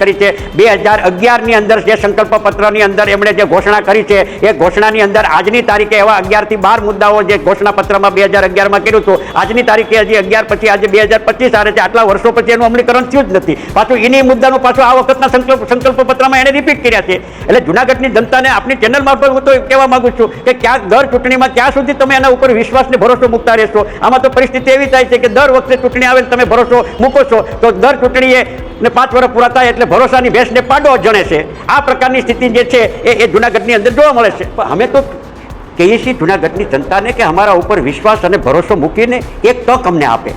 કરી છે. બે હજાર અગિયારની અંદર જે સંકલ્પ પત્રની અંદર એમણે જે ઘોષણા કરી છે, એ ઘોષણાની અંદર આજની તારીખે એવા અગિયારથી બાર મુદ્દાઓ જે ઘોષણા પત્રમાં બે હજાર અગિયારમાં કર્યું હતું. આજની તારીખે હજી અગિયાર પછી આજે બે હજાર પચીસ આવે છે. આટલા વર્ષો પછી એનું અમલીકરણ થયું જ નથી. પાછું એની મુદ્દાનું પાછું આ વખતના સંકલ્પ સંકલ્પ પત્રમાં એને રિપીટ કર્યા છે. એટલે જુનાગઢની જનતાને આપણી ચેનલ મારફત હું તો કહેવા માંગુ છું કે ક્યાં દર ચૂંટણીમાં ક્યાં સુધી તમે એના ઉપર વિશ્વાસને ભરોસો મૂકતા રહેશો? આમાં તો પરિસ્થિતિ એવી થાય છે કે દર વખતે ચૂંટણી આવે તમે ભરોસો મૂકો છો. તો દર ચૂંટણીએ ને પાંચ વર્ષ પૂરા થાય એટલે ભરોસાની ભેંસને પાડો જણે છે. આ પ્રકારની સ્થિતિ જે છે એ એ જુનાગઢની અંદર જોવા મળે છે. પણ અમે તો કહીએ છીએ જુનાગઢની જનતાને કે અમારા ઉપર વિશ્વાસ અને ભરોસો મૂકીને એક તક અમને આપે.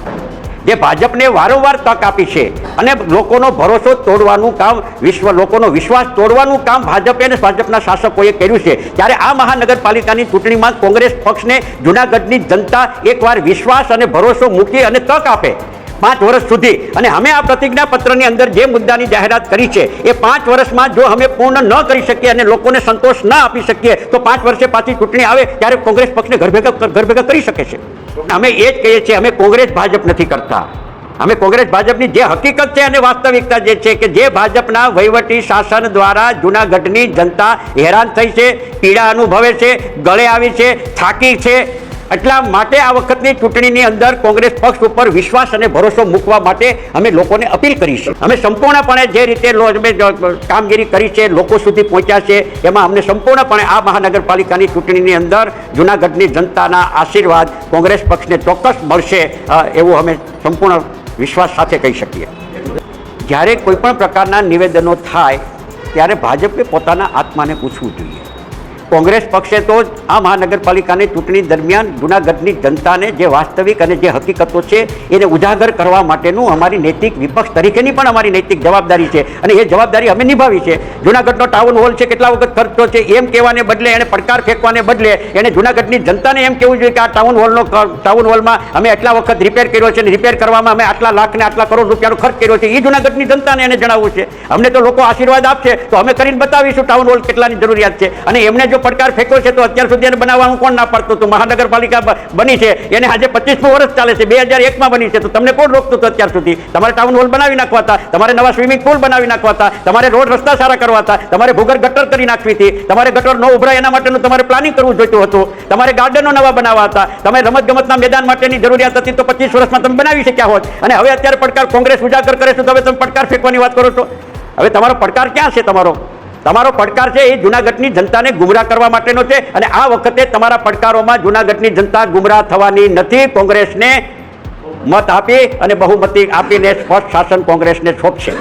જે ભાજપને વારંવાર તક આપી છે અને લોકોનો ભરોસો તોડવાનું કામ વિશ્વ લોકોનો વિશ્વાસ તોડવાનું કામ ભાજપે અને ભાજપના શાસકોએ કર્યું છે. ત્યારે આ મહાનગરપાલિકાની ચૂંટણીમાં કોંગ્રેસ પક્ષને જુનાગઢની જનતા એકવાર વિશ્વાસ અને ભરોસો મૂકી અને તક આપે. પાંચ વર્ષ સુધી. અને અમે આ પ્રતિજ્ઞાપત્રની અંદર જે મુદ્દાની જાહેરાત કરી છે, એ પાંચ વર્ષમાં જો અમે પૂર્ણ ન કરી શકીએ અને લોકોને સંતોષ ન આપી શકીએ, તો પાંચ વર્ષે પાછી ચૂંટણી આવે ત્યારે કોંગ્રેસ પક્ષને ઘરભેગા ઘરભેગા કરી શકે છે. અમે એ જ કહીએ છીએ, અમે કોંગ્રેસ ભાજપ નથી કરતા. અમે કોંગ્રેસ ભાજપની જે હકીકત છે અને વાસ્તવિકતા જે છે કે જે ભાજપના વહીવટી શાસન દ્વારા જુનાગઢની જનતા હેરાન થઈ છે, પીડા અનુભવે છે, ગળે આવી છે, થાકી છે એટલા માટે આ વખતની ચૂંટણીની અંદર કોંગ્રેસ પક્ષ ઉપર વિશ્વાસ અને ભરોસો મૂકવા માટે અમે લોકોને અપીલ કરીશું અમે સંપૂર્ણપણે જે રીતે અમે કામગીરી કરી છે, લોકો સુધી પહોંચ્યા છે, એમાં અમને સંપૂર્ણપણે આ મહાનગરપાલિકાની ચૂંટણીની અંદર જુનાગઢની જનતાના આશીર્વાદ કોંગ્રેસ પક્ષને ચોક્કસ મળશે એવું અમે સંપૂર્ણ વિશ્વાસ સાથે કહી શકીએ. જ્યારે કોઈપણ પ્રકારના નિવેદનો થાય, ત્યારે ભાજપે પોતાના આત્માને પૂછવું જોઈએ. કોંગ્રેસ પક્ષે તો આ મહાનગરપાલિકાની ચૂંટણી દરમિયાન જૂનાગઢની જનતાને જે વાસ્તવિક અને જે હકીકતો છે, એને ઉજાગર કરવા માટેનું અમારી નૈતિક વિપક્ષ તરીકેની પણ અમારી નૈતિક જવાબદારી છે અને એ જવાબદારી અમે નિભાવી છે. જૂનાગઢનો ટાઉન હોલ છે, કેટલા વખત ખર્ચો છે, એમ કહેવાને બદલે, એને પડકાર ફેંકવાને બદલે, એને જૂનાગઢની જનતાને એમ કહેવું જોઈએ કે આ ટાઉન હોલનો ટાઉન હોલમાં અમે આટલા વખત રિપેર કર્યો છે અને રિપેર કરવામાં અમે આટલા લાખ ને આટલા કરોડ રૂપિયાનો ખર્ચ કર્યો છે. એ જૂનાગઢની જનતાને એને જણાવવું છે. અમને તો લોકો આશીર્વાદ આપશે, તો અમે કરીને બતાવીશું ટાઉન હોલ કેટલાની જરૂરિયાત છે. અને એમને જો પડકાર ફેંક્યો છે, તો અત્યાર સુધી એને બનાવવાનું કોણ ના પાડતું? હતું મહાનગરપાલિકા બની છે. એને આજે પચીસમું વર્ષ ચાલે છે, બે હજાર એકમાં બની છે. તો તમને કોણ રોકતું હતું અત્યાર સુધી? તમારે ટાઉન હોલ બનાવી નાખવા હતા, તમારે નવા સ્વિમિંગ પુલ બનાવી નાખવા હતા, તમારે રોડ રસ્તા સારા કરવા હતા, તમારે ભૂગર ગટર કરી નાખવી હતી, તમારે ગટર ન ઉભરાય એના માટેનું તમારે પ્લાનિંગ કરવું જોઈતું હતું, તમારે ગાર્ડનો નવા બનાવવા હતા, તમે રમત ગમતના મેદાન માટેની જરૂરિયાત હતી, તો પચીસ વર્ષમાં તમે બનાવી શક્યા હોત. અને હવે અત્યારે પડકાર કોંગ્રેસ ઉજાગર કરે છે, તો હવે તમે પડકાર ફેંકવાની વાત કરો છો? હવે તમારો પડકાર ક્યાં છે તમારો? તમારો પડકાર છે એ જૂનાગઢની જનતાને ગુમરાહ કરવા માટેનો છે અને આ વખતે તમારા પડકારોમાં જૂનાગઢની જનતા ગુમરાહ થવાની નથી. કોંગ્રેસને મત આપી અને બહુમતી આપીને સ્પષ્ટ શાસન કોંગ્રેસને સોંપશે.